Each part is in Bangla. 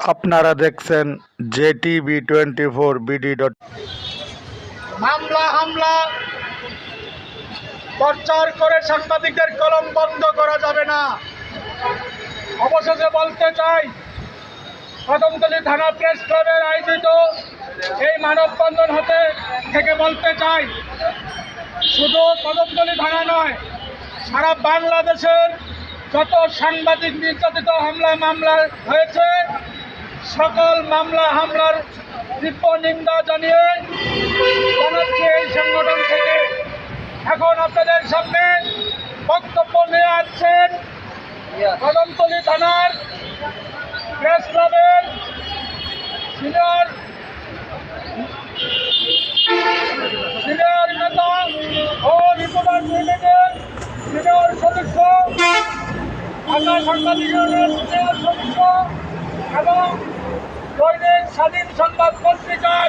আপনারা দেখছেন J TV twenty four BD dot মামলা, হামলা, প্রচার করে সাংবাদিকদের কলম বন্ধ করা যাবে না। অবশেষে বলতে চাই কদমতলী থানা প্রেস ক্লাবের আয়োজিত এই মানববন্ধন হতে থেকে বলতে চাই, শুধু কদমতলী থানা নয়, সারা বাংলাদেশের যত সাংবাদিক নির্যাতিত হামলা মামলা হয়েছে সকল মামলা হামলার তীব্র নিন্দা জানিয়ে জানাচ্ছি এই সংগঠন থেকে। এখন আপনাদের সামনে বক্তব্য নিয়ে আসছেন কদমতলী থানার প্রেস ক্লাবের সিনিয়র সিনিয়র নেতা ও রিপোর্টার ইউনিটের সিনিয়র সদস্য, ঢাকা সাংবাদিক সিনিয়র সদস্য এবং দৈনিক স্বাধীন সংবাদ পত্রিকার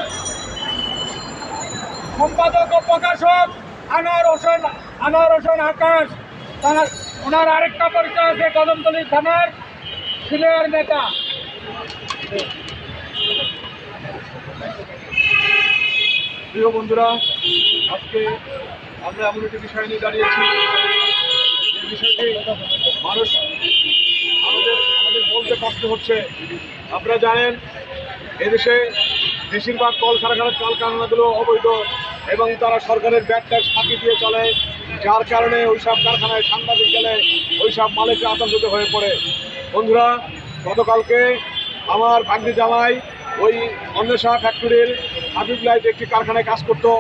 সম্পাদক ও প্রকাশক আনোয়ার হোসেন আনোয়ার হোসেন আকাশ, তারা ওনার আরেকটা পরিচয় আছে, কদমতলী থানার সিনিয়র নেতা। প্রিয় বন্ধুরা, আজকে আমরা এমন একটি বিষয় নিয়ে দাঁড়িয়েছি। যে বিষয়টি মানুষ আমাদের আমাদের বলতে কষ্ট হচ্ছে। আপনারা জানেন এদেশে বেশিরভাগ কল কারখানার কল কারখানাগুলো অবৈধ এবং তারা সরকারের ব্যাট ট্যাক্স ফাঁকি দিয়ে চলে, যার কারণে ওইসব কারখানায় সাংবাদিক গেলে ওইসব মালিকরা আতঙ্কিত হয়ে পড়ে। বন্ধুরা, গতকালকে আমার ভাগ্নি জামাই ওই অন্বেষা ফ্যাক্টরির হাবিব লাইট একটি কারখানায় কাজ করতো।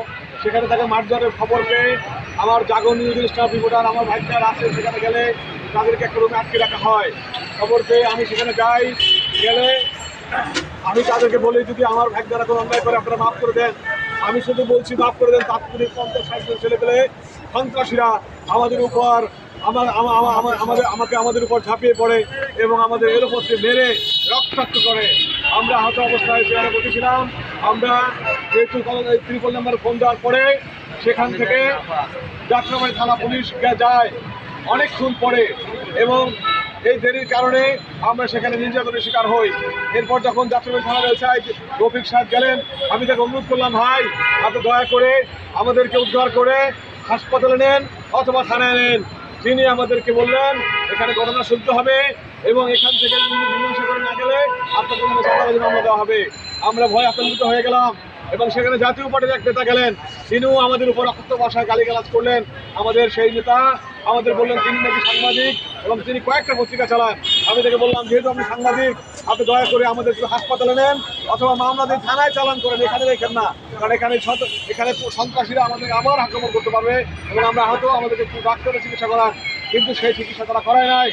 সেখানে তাকে মারধরের খবর পেয়ে আমার জাগন নিউজ স্টাফ রিপোর্টার আমার ভাইটার আছে সেখানে গেলে তাদেরকে একটা রুমে আটকে রাখা হয়। খবর পেয়ে আমি সেখানে যাই, গেলে আমি তাদেরকে বলি, যদি আমার ভাগ্যারা কোনো অন্যায় করে আপনারা মাফ করে দেন, আমি শুধু বলছি মাফ করে দেন, তাৎক্ষণিক পঞ্চাশ ষাট জন ছেলে পেলে সন্ত্রাসীরা আমাদের উপর আমার আমা- আমা- আমা- আমাদের আমাকে আমাদের উপর ঝাঁপিয়ে পড়ে এবং আমাদের এর উপর দিয়ে মেরে রক্তাক্ত করে। আমরা আহত অবস্থায় চেয়ারে বসেছিলাম। আমরা যেহেতু ত্রিপল নাম্বার ফোন দেওয়ার পরে সেখান থেকে যাত্রাবাড়ি থানা পুলিশ যায় অনেকক্ষণ পরে এবং এই দেরির কারণে আমরা সেখানে নির্যাতনের শিকার হই। এরপর যখন যাত্রাবাড়ি থানার এসআই রফিক সাহেব গেলেন, আমি তাকে অনুরোধ করলাম, ভাই, আপনি দয়া করে আমাদেরকে উদ্ধার করে হাসপাতালে নেন অথবা থানায় নেন। তিনি আমাদেরকে বললেন, এখানে ঘটনা শুনতে হবে এবং এখান থেকে মীমাংসা করে না গেলে আপনাকে মামলা দেওয়া হবে। আমরা ভয় আতঙ্কিত হয়ে গেলাম। এবং সেখানে জাতীয় পার্টির এক নেতা গেলেন। তিনিও আমাদের উপর অকথ্য ভাষায় গালিগালাজ করলেন। আমাদের সেই নেতা আমাদের বললেন, তিনি নাকি সাংবাদিক? এবং তিনি কয়েকটা পত্রিকা চালান। আমি তাকে বললাম, যেহেতু আপনি সাংবাদিক, আপনি দয়া করে আমাদের হাসপাতালে নেন অথবা মামলা দিয়ে থানায় চালান করেন, এখানে রেখেন না। কারণ এখানে এখানে সন্ত্রাসীরা আমাদের আবার আক্রমণ করতে পারবে এবং আমরা হয়তো আমাদেরকে ডাক্তারের চিকিৎসা করান। কিন্তু সেই চিকিৎসা তারা করায় নাই।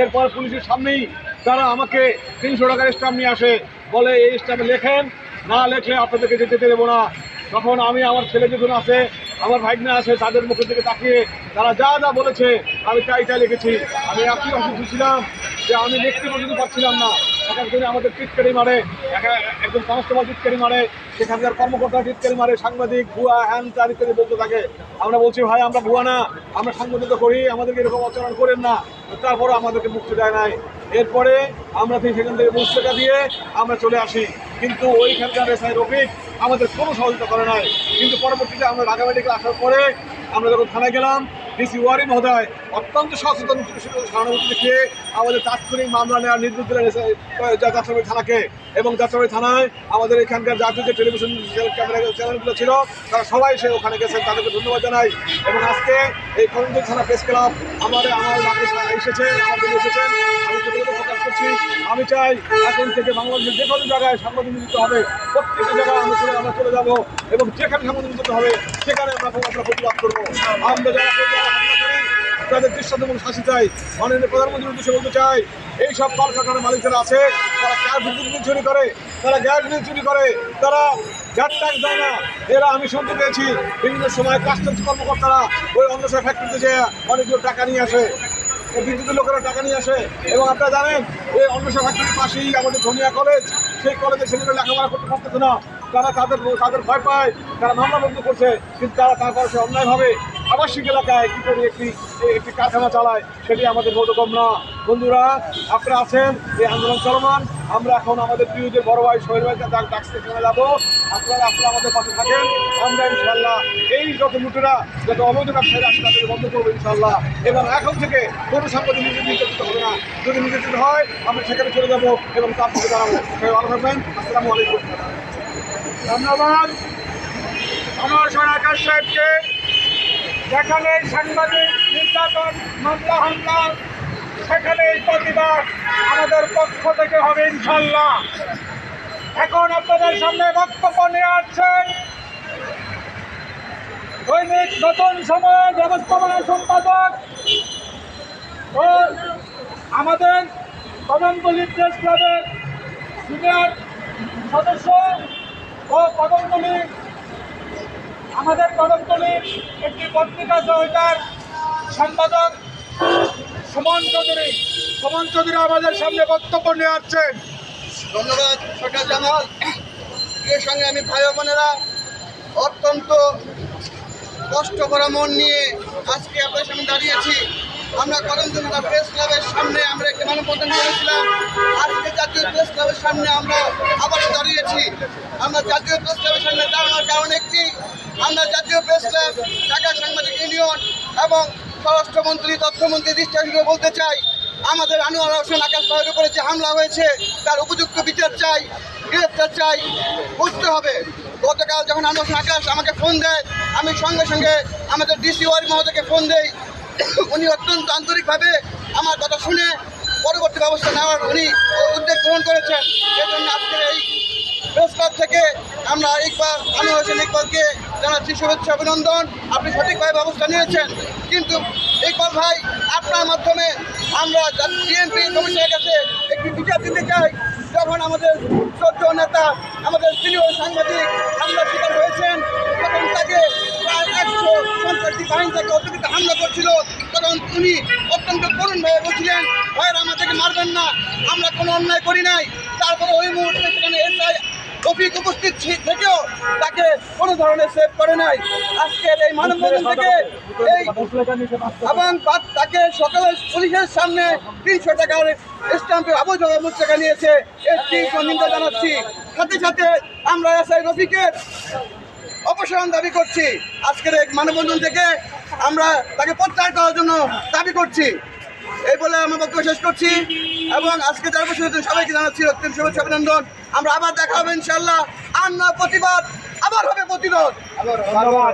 এরপর পুলিশের সামনেই তারা আমাকে তিনশো টাকার স্টাম্প নিয়ে আসে, বলে এই স্টাম্পে লেখেন না লেখলে আপনাদেরকে যেতে দেবো না। তখন আমি আমার ছেলে যখন আছে, আমার ভাগ্নে আছে, তাদের মুখের দিকে তাকিয়ে তারা যা যা বলেছে, আমি তাই তাই লিখেছি। আমি এতই অসুস্থ ছিলাম যে আমি লিখতে পর্যন্ত পারছিলাম না। এক একজনে আমাদের টিটকারি মারে, এক- একজন কনস্টেবল টিটকারি মারে, সেখানকার কর্মকর্তা টিটকারি মারে, সাংবাদিক, ভুয়া, হ্যান ত্যান ইত্যাদি বলতে থাকে। আমরা বলছি, ভাই, আমরা ভুয়া না, আমরা সাংবাদিকতা করি, আমাদেরকে এরকম আচরণ করেন না। তারপরে আমাদেরকে মুক্তি দেয় নাই। এরপরে আমরা থেকে সেখান থেকে বুঝ দিয়ে আমরা চলে আসি। কিন্তু ওইখানকার এসআই রফিক আমাদের কোনো সহযোগিতা করে নাই। কিন্তু পরবর্তীতে আমরা ঢাকা মেডিকেল আসার পরে আমরা যখন থানায় গেলাম ডিসি ওয়ারি মহোদয় অত্যন্ত সচেতন সহানুভূতি দেখিয়ে আমাদের তাৎক্ষণিক মামলা নেওয়ার নির্দেশ দিলেন যাত্রাবাড়ি থানাকে। এবং যাত্রাবাড়ি থানায় আমাদের এখানকার জাতীয় যে টেলিভিশন ক্যামেরা চ্যানেলগুলো ছিল, তারা সবাই সে ওখানে গেছেন। তাদেরকে ধন্যবাদ জানাই। এবং আজকে এই করমপুর থানা প্রেস ক্লাব আমাদের আমার ডাকে এসেছে আমাদের এসেছেন। আমি প্রকাশ করছি। আমি চাই এখন থেকে বাংলাদেশের যে কোনো জায়গায় সাংবাদিক নিযুক্ত হবে। প্রত্যেকটা জায়গায় আমরা চলে আমরা চলে যাব এবং যেখানে সাংবাদিক হবে, সেখানে আমরা আমরা প্রতিবাদ করব। আমরা যারা তাদের দৃশ্যত এবং শাসি চাই। মাননীয় প্রধানমন্ত্রীর উদ্দেশ্যে বলতে চাই, এই সব কলকারখানার মালিক আছে, তারা গ্যাস বিদ্যুৎ চুরি করে, তারা গ্যাস বিল চুরি করে, তারা গ্যাস ট্যাক্স দেয় না। এরা, আমি শুনতে পেয়েছি, বিভিন্ন সময় কাস্টমস কর্মকর্তারা ওই অন্য সব ফ্যাক্টরিতে যে অনেকগুলো টাকা নিয়ে আসে। বিদ্যুতের লোকেরা টাকা নিয়ে আসে। এবং আপনারা জানেন, এই অন্য সব ফ্যাক্টরির পাশেই আমাদের ধনিয়া কলেজ সেই কলেজে ছেলেমেয়ে লেখাপড়া করতে পারতেছে না। তারা তাদের তাদের ভয় পায়, তারা মামলা বন্ধ করছে, কিন্তু তারা তারপর সে অন্যায়ভাবে আবাসিক এলাকায় কী করে একটি একটি কারখানা চালায়, সেটি আমাদের বোধগম না। বন্ধুরা আপনারা আছেন, এই আন্দোলন চলমান। আমরা এখন আমাদের প্রিয় যে বড় ভাই শহীদ ভাই ডাক ডাকতে চলে যাব। আপনারা আপনারা আমাদের পাশে থাকেন। আমরা ইনশাল্লাহ এই যত লুটেরা, যত অবৈধ ব্যবসায়ীরা আছে তাদেরকে বন্ধ করব ইনশাল্লাহ এবং এখন থেকে কোনো সম্পত্তি নিজে নির্যাতিত হবে না। যদি নির্যাতিত হয়, আমরা সেখানে চলে যাব এবং তার থেকে দাঁড়াবো। সবাই ভালো থাকবেন। আসসালামু আলাইকুম। ধন্যবাদ। অনশন আকাশ সাহেবকে যেখানে সাংবাদিক, নির্যাতন, মামলা, হামলা সেখানে প্রতিবাদ আমাদের পক্ষ থেকে হবে ইনশাল্লাহ এখন আপনাদের সামনে বক্তব্য নিয়ে আসছেন দৈনিক নতুন সময়ের ব্যবস্থাপনা সম্পাদক ও আমাদের কদমতলী প্রেস ক্লাবের সিনিয়র সদস্য ও কদমতলী আমাদের কদমতলীর একটি পত্রিকা সহকার সম্পাদক সুমন চৌধুরী। সুমন চৌধুরী আমাদের সামনে বক্তব্য নিয়ে আসছেন। ধন্যবাদ জামাল এর সঙ্গে আমি ভাই বোনেরা অত্যন্ত কষ্ট করা মন নিয়ে আজকে আপনার সামনে দাঁড়িয়েছি আমরা করমজনতা প্রেস ক্লাবের সামনে আমরা একটি মানববন্ধন করেছিলাম। আজকে জাতীয় প্রেস ক্লাবের সামনে আমরা আবারও দাঁড়িয়েছি আমরা জাতীয় প্রেস ক্লাবের সামনে দাঁড়ানোর কারণ একটি আমরা জাতীয় প্রেস ক্লাব, ঢাকা সাংবাদিক ইউনিয়ন এবং স্বরাষ্ট্রমন্ত্রী, তথ্যমন্ত্রী দৃষ্টি হিসেবে বলতে চাই, আমাদের আনোয়ার হোসেন আকাশ ভাইয়ের উপরে যে হামলা হয়েছে, তার উপযুক্ত বিচার চাই গ্রেফতার চাই, বুঝতে হবে। গতকাল যখন আনোয়ার হোসেন আকাশ আমাকে ফোন দেয়, আমি সঙ্গে সঙ্গে আমাদের ডিসি ওয়ারি মহোদয়কে ফোন দেই। উনি অত্যন্ত আন্তরিকভাবে আমার কথা শুনে পরবর্তী ব্যবস্থা নেওয়ার উনি উদ্যোগ গ্রহণ করেছেন। এই জন্য আজকের এই প্রেস ক্লাব থেকে আমরা ইকবাল, আমি হোসেন ইকবালকে জানাচ্ছি শুভেচ্ছা, অভিনন্দন। আপনি সঠিকভাবে ব্যবস্থা নিয়েছেন। কিন্তু ইকবাল ভাই, আপনার মাধ্যমে আমরা বিএনপি কমিশনের কাছে একটি বিচার দিতে চাই। যখন আমাদের শ্রদ্ধ নেতা, আমাদের সিনিয়র সাংবাদিক হামলা শিকার হয়েছেন, তখন তাকে প্রায় একশো সন্ত্রাসী বাহিনী থেকে অতিরিক্ত হামলা করছিল। তখন উনি অত্যন্ত করুণভাবে বলছিলেন, ভাইয়ের আমাদেরকে মারবেন না। আমরা কোনো অন্যায় করি নাই। তারপরে ওই মুহূর্তে সেখানে এসআই রফিক উপস্থিত থেকেও তাকে কোনো ধরনের সেভ করে নাই। আজকের এই মানববন্ধন থেকে এই এবং তার- তাকে সকালে পুলিশের সামনে তিনশো টাকার স্ট্যাম্পে মুখ টাকা নিয়েছে। এর তীব্র নিন্দা জানাচ্ছি। সাথে সাথে আমরা এসআই রফিকের অপসারণ দাবি করছি। আজকের এই মানববন্ধন থেকে আমরা তাকে প্রত্যাহার করার জন্য দাবি করছি। এই বলে আমার বক্তব্য শেষ করছি এবং আজকে যারা বসে হয়েছেন সবাইকে জানাচ্ছি রক্তিম শুভেচ্ছা অভিনন্দন। আমরা আবার দেখা হবে ইনশাল্লাহ আর না প্রতিবাদ আবার হবে প্রতিরোধ।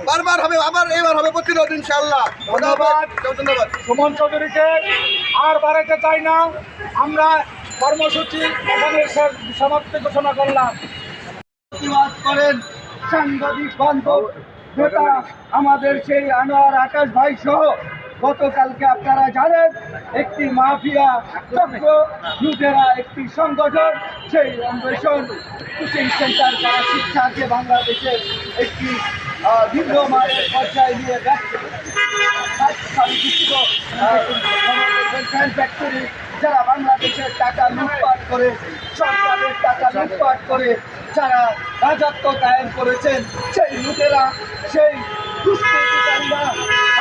বারবার হবে আবার এবার হবে প্রতিরোধ ইনশাল্লাহ ধন্যবাদ। ধন্যবাদ সুমন চৌধুরীকে আর বাড়াতে চাই না। আমরা কর্মসূচি এখানে সমাপ্তি ঘোষণা করলাম। প্রতিবাদ করেন সাংবাদিক বান্ধব নেতা আমাদের সেই আনোয়ার আকাশ ভাই সহ গতকালকে আপনারা জানেন একটি মাফিয়া চক্র লুটেরা একটি সংগঠন সেই অন্বেষণ কোচিং সেন্টার যারা শিক্ষাকে বাংলাদেশের একটি আহ, নিম্নমানের পর্যায়ে নিয়ে যাচ্ছে। যারা বাংলাদেশের টাকা লুটপাট করে সরকারের টাকা লুটপাট করে যারা রাজত্ব কায়েম করেছেন সেই লুটেরা সেই দুষ্কৃতিকারীরা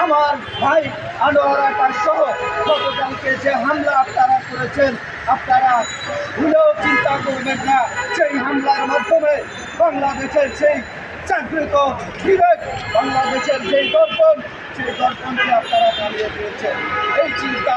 আমার ভাই আনোয়ার আকাশ সহ গতকালকে যে হামলা আপনারা করেছেন, আপনারা ভুলেও চিন্তা করবেন না। সেই হামলার মাধ্যমে বাংলাদেশের সেই চাকরিত বিবেক, বাংলাদেশের যেই দর্পণ, সেই দর্পণকে আপনারা দাঁড়িয়ে দিয়েছেন। এই চিন্তা